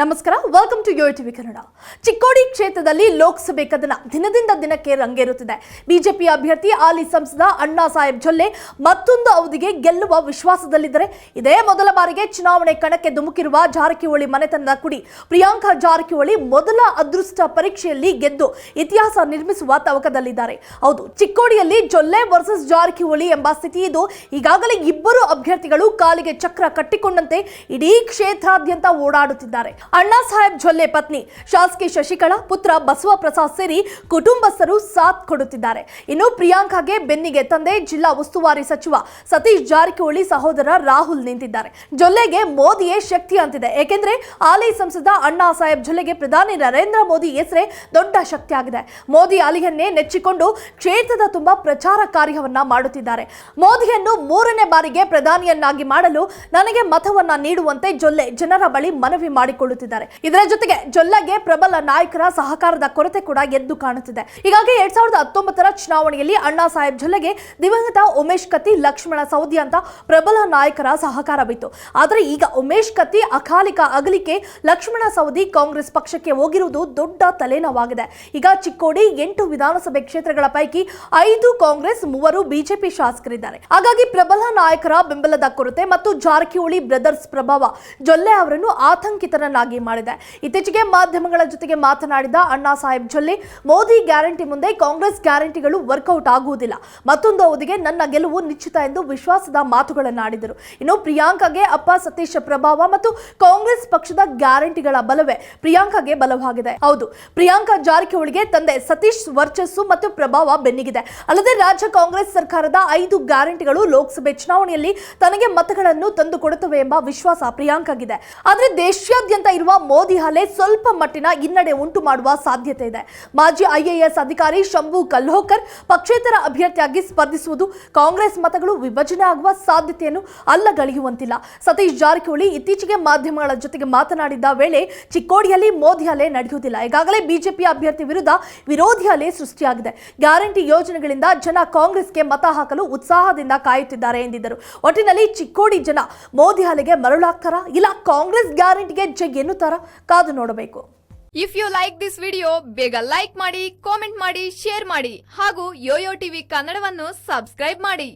ನಮಸ್ಕಾರ welcome to Yo TV Kannada Chikkodi ಕ್ಷೇತ್ರದಲ್ಲಿ ಲೋಕಸಭೆ ಕದನ ದಿನದಿಂದ ದಿನಕ್ಕೆ ರಂಗೇರುತ್ತಿದೆ. ಬಿಜೆಪಿ ಅಭ್ಯರ್ಥಿ ಆಲಿ ಸಂಸದ ಅಣ್ಣಾ ಸಾಹೇಬ್ ಜೊಲ್ಲೆ ಮತ್ತೊಂದು ಅವಧಿಗೆ ಗೆಲ್ಲುವ ವಿಶ್ವಾಸದಲ್ಲಿದ್ದರೆ ಇದೇ ಮೊದಲ ಬಾರಿಗೆ ಚುನಾವಣೆ ಕಣಕ್ಕೆ ಧುಮುಕಿರುವ ಜಾರಕಿಹೊಳಿ ಮನೆತನದ ಕುಡಿ. ಪ್ರಿಯಾಂಕಾ ಜಾರಕಿಹೊಳಿ ಮೊದಲ ಅದೃಷ್ಟ ಪರೀಕ್ಷೆಯಲ್ಲಿ ಗೆದ್ದು ಇತಿಹಾಸ ನಿರ್ಮಿಸುವ ತವಕದಲ್ಲಿದ್ದಾರೆ. ಹೌದು, ಚಿಕ್ಕೋಡಿಯಲ್ಲಿ ಜೊಲ್ಲೆ ವರ್ಸಸ್ ಜಾರಕಿಹೊಳಿ ಎಂಬ ಸ್ಥಿತಿ ಇದು. ಈಗಾಗಲೇ ಇಬ್ಬರು ಅಭ್ಯರ್ಥಿಗಳು ಕಾಲಿಗೆ ಚಕ್ರ ಕಟ್ಟಿಕೊಂಡಂತೆ ಇಡೀ ಕ್ಷೇತ್ರಾದ್ಯಂತ ಓಡಾಡುತ್ತಿದ್ದಾರೆ. ಅಣ್ಣಾ ಸಾಹೇಬ್ ಜೊಲ್ಲೆ ಪತ್ನಿ ಶಾಸಕಿ ಶಶಿಕಲಾ, ಪುತ್ರ ಬಸವಪ್ರಸಾದ್ ಸೇರಿ ಕುಟುಂಬಸ್ಥರು ಸಾಥ್ ಕೊಡುತ್ತಿದ್ದಾರೆ. ಇನ್ನು ಪ್ರಿಯಾಂಕಾಗೆ ಬೆನ್ನಿಗೆ ತಂದೆ ಜಿಲ್ಲಾ ಉಸ್ತುವಾರಿ ಸಚಿವ ಸತೀಶ್ ಜಾರಕಿಹೊಳಿ ಸಹೋದರ ರಾಹುಲ್ ನಿಂತಿದ್ದಾರೆ. ಜೊಲ್ಲೆಗೆ ಮೋದಿಯೇ ಶಕ್ತಿ ಅಂತಿದೆ. ಏಕೆಂದ್ರೆ ಹಾಲಿ ಸಂಸದ ಅಣ್ಣಾ ಸಾಹೇಬ್ ಜೊಲ್ಲೆಗೆ ಪ್ರಧಾನಿ ನರೇಂದ್ರ ಮೋದಿ ಹೆಸರೇ ದೊಡ್ಡ ಶಕ್ತಿಯಾಗಿದೆ ಮೋದಿ ಅಲಿಯನ್ನೇ ನೆಚ್ಚಿಕೊಂಡು ಕ್ಷೇತ್ರದ ತುಂಬಾ ಪ್ರಚಾರ ಕಾರ್ಯವನ್ನ ಮಾಡುತ್ತಿದ್ದಾರೆ. ಮೋದಿಯನ್ನು ಮೂರನೇ ಬಾರಿಗೆ ಪ್ರಧಾನಿಯನ್ನಾಗಿ ಮಾಡಲು ನನಗೆ ಮತವನ್ನ ನೀಡುವಂತೆ ಜೊಲ್ಲೆ ಜನರ ಬಳಿ ಮನವಿ ಇದರ ಜೊತೆಗೆ ಜೊಲ್ಲಗೆ ಪ್ರಬಲ ನಾಯಕರ ಸಹಕಾರದ ಕೊರತೆ ಕೂಡ ಎದ್ದು ಕಾಣುತ್ತಿದೆ. ಹೀಗಾಗಿ ಎರಡ್ ಸಾವಿರದ ಹತ್ತೊಂಬತ್ತರ ಚುನಾವಣೆಯಲ್ಲಿ ಅಣ್ಣಾ ಸಾಹೇಬ್ ಜೊಲ್ಲೆಗೆ ದಿವಂಗತ ಉಮೇಶ್ ಕತ್ತಿ, ಲಕ್ಷ್ಮಣ ಸೌದಿ ಅಂತ ಪ್ರಬಲ ನಾಯಕರ ಸಹಕಾರವಿತ್ತು. ಆದರೆ ಈಗ ಉಮೇಶ್ ಕತ್ತಿ ಅಕಾಲಿಕ ಅಗಲಿಕೆ, ಲಕ್ಷ್ಮಣ ಸೌದಿ ಕಾಂಗ್ರೆಸ್ ಪಕ್ಷಕ್ಕೆ ಹೋಗಿರುವುದು ದೊಡ್ಡ ತಲೆನೋವಾಗಿದೆ. ಈಗ ಚಿಕ್ಕೋಡಿ ಎಂಟು ವಿಧಾನಸಭೆ ಕ್ಷೇತ್ರಗಳ ಪೈಕಿ ಐದು ಕಾಂಗ್ರೆಸ್, ಮೂವರು ಬಿಜೆಪಿ ಶಾಸಕರಿದ್ದಾರೆ. ಹಾಗಾಗಿ ಪ್ರಬಲ ನಾಯಕರ ಬೆಂಬಲದ ಕೊರತೆ ಮತ್ತು ಜಾರಕಿಹೊಳಿ ಬ್ರದರ್ಸ್ ಪ್ರಭಾವ. ಜೊಲ್ಲೆ ಅವರನ್ನು ಆತಂಕಿತರನ್ನಾಗಿ ಮಾಡಿದೆ. ಇತ್ತೀಚೆಗೆ ಮಾಧ್ಯಮಗಳ ಜೊತೆಗೆ ಮಾತನಾಡಿದ ಅಣ್ಣಾ ಸಾಹೇಬ್ ಜೊಲ್ಲೆ, ಮೋದಿ ಗ್ಯಾರಂಟಿ ಮುಂದೆ ಕಾಂಗ್ರೆಸ್ ಗ್ಯಾರಂಟಿಗಳು ವರ್ಕೌಟ್ ಆಗುವುದಿಲ್ಲ. ಮತ್ತೊಂದು ಅವಧಿಗೆ ನನ್ನ ಗೆಲುವು ನಿಶ್ಚಿತ ಎಂದು ವಿಶ್ವಾಸದ ಮಾತುಗಳನ್ನಾಡಿದರು ಇನ್ನು ಪ್ರಿಯಾಂಕಾಗೆ ಅಪ್ಪ ಸತೀಶ್ ಪ್ರಭಾವ ಮತ್ತು ಕಾಂಗ್ರೆಸ್ ಪಕ್ಷದ ಗ್ಯಾರಂಟಿಗಳ ಬಲವೇ ಪ್ರಿಯಾಂಕಾಗೆ ಬಲವಾಗಿದೆ. ಹೌದು, ಪ್ರಿಯಾಂಕಾ ಜಾರಕಿಹೊಳಿಗೆ ತಂದೆ ಸತೀಶ್ ವರ್ಚಸ್ಸು ಮತ್ತು ಪ್ರಭಾವ ಬೆನ್ನಿಗಿದೆ. ಅಲ್ಲದೆ ರಾಜ್ಯ ಕಾಂಗ್ರೆಸ್ ಸರ್ಕಾರದ ಐದು ಗ್ಯಾರಂಟಿಗಳು ಲೋಕಸಭೆ ಚುನಾವಣೆಯಲ್ಲಿ ತನಗೆ ಮತಗಳನ್ನು ತಂದುಕೊಡುತ್ತವೆ ಎಂಬ ವಿಶ್ವಾಸ ಪ್ರಿಯಾಂಕಾಗಿದೆ. ಆದರೆ ದೇಶಾದ್ಯಂತ ಇರುವ ಮೋದಿ ಹಲೆ ಸ್ವಲ್ಪ ಮಟ್ಟಿನ ಹಿನ್ನಡೆ ಉಂಟು ಮಾಡುವ ಸಾಧ್ಯತೆ ಇದೆ. ಮಾಜಿ ಐಎಎಸ್ ಅಧಿಕಾರಿ ಶಂಭು ಕಲ್ಹೋಕರ್ ಪಕ್ಷೇತರ ಅಭ್ಯರ್ಥಿಯಾಗಿ ಸ್ಪರ್ಧಿಸುವುದು ಕಾಂಗ್ರೆಸ್ ಮತಗಳು ವಿಭಜನೆ ಆಗುವ ಸಾಧ್ಯತೆಯನ್ನು ಅಲ್ಲಗಳೆಯುವಂತಿಲ್ಲ. ಸತೀಶ್ ಜಾರಕಿಹೊಳಿ ಇತ್ತೀಚೆಗೆ ಮಾಧ್ಯಮಗಳ ಜೊತೆಗೆ ಮಾತನಾಡಿದ ವೇಳೆ ಚಿಕ್ಕೋಡಿಯಲ್ಲಿ ಮೋದಿ ಅಲೆ ನಡೆಯುವುದಿಲ್ಲ. ಈಗಾಗಲೇ ಬಿಜೆಪಿ ಅಭ್ಯರ್ಥಿ ವಿರುದ್ಧ ವಿರೋಧಿ ಅಲೆ ಸೃಷ್ಟಿಯಾಗಿದೆ. ಗ್ಯಾರಂಟಿ ಯೋಜನೆಗಳಿಂದ ಜನ ಕಾಂಗ್ರೆಸ್ಗೆ ಮತ ಹಾಕಲು ಉತ್ಸಾಹದಿಂದ ಕಾಯುತ್ತಿದ್ದಾರೆ ಎಂದಿದ್ದರು. ಒಟ್ಟಿನಲ್ಲಿ ಚಿಕ್ಕೋಡಿ ಜನ ಮೋದಿ ಅಲೆಗೆ ಮರಳಾಗ್ತಾರಾ? ಇಲ್ಲ ಕಾಂಗ್ರೆಸ್ ಗ್ಯಾರಂಟಿಗೆ ಜೈ ಎನ್ನುತ್ತಾರಾ ಕಾದು ನೋಡಬೇಕು. If you like this video ಬೇಗ ಲೈಕ್ ಮಾಡಿ ಕಾಮೆಂಟ್ ಮಾಡಿ ಶೇರ್ ಮಾಡಿ ಹಾಗೂ ಯೋಯೋ ಟಿವಿ ಕನ್ನಡವನ್ನು ಸಬ್ಸ್ಕ್ರೈಬ್ ಮಾಡಿ.